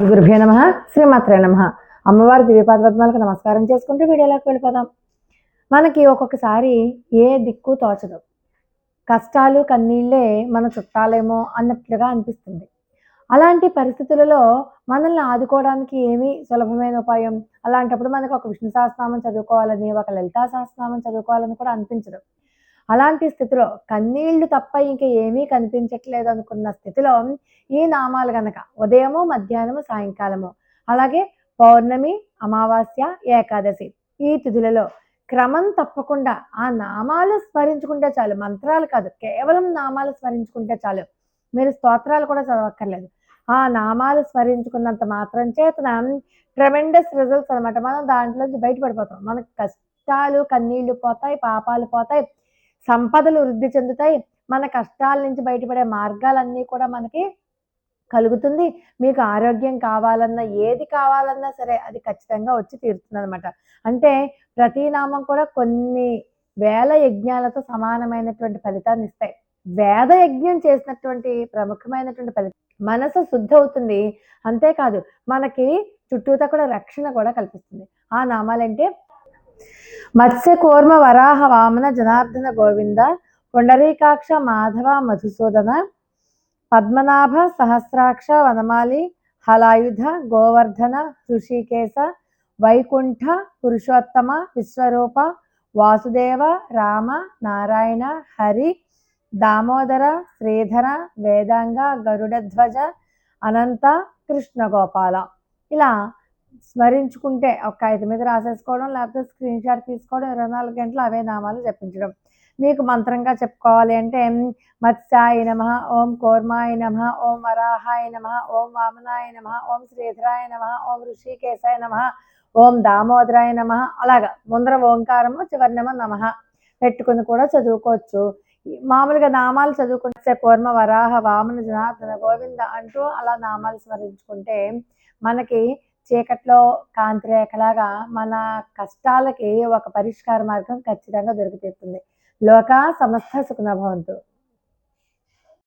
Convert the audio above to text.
గురుభ్యో నమ శ్రీమాత్రే నమ. అమ్మవారి దివ్యపాద పద్మాలకు నమస్కారం చేసుకుంటూ వీడియోలోకి వెళ్ళిపోదాం. మనకి ఒక్కొక్కసారి ఏ దిక్కు తోచదు. కష్టాలు కన్నీళ్ళే మన చుట్టాలేమో అన్నట్లుగా అనిపిస్తుంది. అలాంటి పరిస్థితులలో మనల్ని ఆదుకోవడానికి ఏమి సులభమైన ఉపాయం? అలాంటప్పుడు మనకు ఒక విష్ణు సహస్రనామం చదువుకోవాలని ఒక లలితా సహస్రనామం చదువుకోవాలని కూడా అనిపించదు. అలాంటి స్థితిలో కన్నీళ్ళు తప్ప ఇంకా ఏమీ కనిపించట్లేదు అనుకున్న స్థితిలో ఈ నామాలు గనక ఉదయము మధ్యాహ్నము సాయంకాలము అలాగే పౌర్ణమి అమావాస్య ఏకాదశి ఈ తిథులలో క్రమం తప్పకుండా ఆ నామాలు స్మరించుకుంటే చాలు. మంత్రాలు కాదు కేవలం నామాలు స్మరించుకుంటే చాలు. మీరు స్తోత్రాలు కూడా చదవక్కర్లేదు. ఆ నామాలు స్మరించుకున్నంత మాత్రం చేతన ట్రెమెండస్ రిజల్ట్స్ అనమాట మనం దాంట్లోంచి బయటపడిపోతాం. మనకు కష్టాలు కన్నీళ్ళు పోతాయి పాపాలు పోతాయి. సంపదలు వృద్ధి చెందుతాయి. మన కష్టాల నుంచి బయటపడే మార్గాలన్నీ కూడా మనకి కలుగుతుంది. మీకు ఆరోగ్యం కావాలన్నా ఏది కావాలన్నా సరే అది ఖచ్చితంగా వచ్చి తీరుతుంది అనమాట అంటే ప్రతి నామం కూడా కొన్ని వేల యజ్ఞాలతో సమానమైనటువంటి ఫలితాన్ని ఇస్తాయి. వేద యజ్ఞం చేసినటువంటి ప్రముఖమైనటువంటి ఫలితం మనసు శుద్ధి అవుతుంది అంతేకాదు మనకి చుట్టూతా కూడా రక్షణ కూడా కల్పిస్తుంది. ఆ నామాలంటే మత్స్యకూర్మ వరాహ వామన జనార్దన గోవింద పుండరీకాక్ష మాధవ మధుసూదన పద్మనాభ సహస్రాక్ష వనమాలి హలాయుధ గోవర్ధన హృషికేశ వైకుంఠ పురుషోత్తమ విశ్వరూప వాసుదేవ రామ నారాయణ హరి దామోదర శ్రీధర వేదాంగ గరుడధ్వజ అనంత కృష్ణగోపాల ఇలా స్మరించుకుంటే ఒక ఐదు మీద రాసేసుకోవడం లేకపోతే స్క్రీన్ షాట్ తీసుకోవడం ఇరవై నాలుగు గంటలు అవే నామాలు జపించడం. మీకు మంత్రంగా చెప్పుకోవాలి అంటే మత్స్యాయ నమ ఓం కోర్మాయ నమ ఓం వరాహాయ నమ ఓం వామనాయ నమ ఓం శ్రీధరాయ నమ ఓం ఋషికేశాయ నమ ఓం దామోదరాయ నమ అలాగా ముందర ఓంకారము చివరినమ నమ పెట్టుకుని కూడా చదువుకోవచ్చు. మామూలుగా నామాలు చదువుకుంటే కూర్మ వరాహ వామన జనార్దన గోవింద అంటూ అలా నామాలు స్మరించుకుంటే మనకి చీకట్లో కాంతి రేఖలాగా మన కష్టాలకి ఒక పరిష్కార మార్గం ఖచ్చితంగా దొరికితీస్తుంది లోక సమస్త సుఖనభవంతు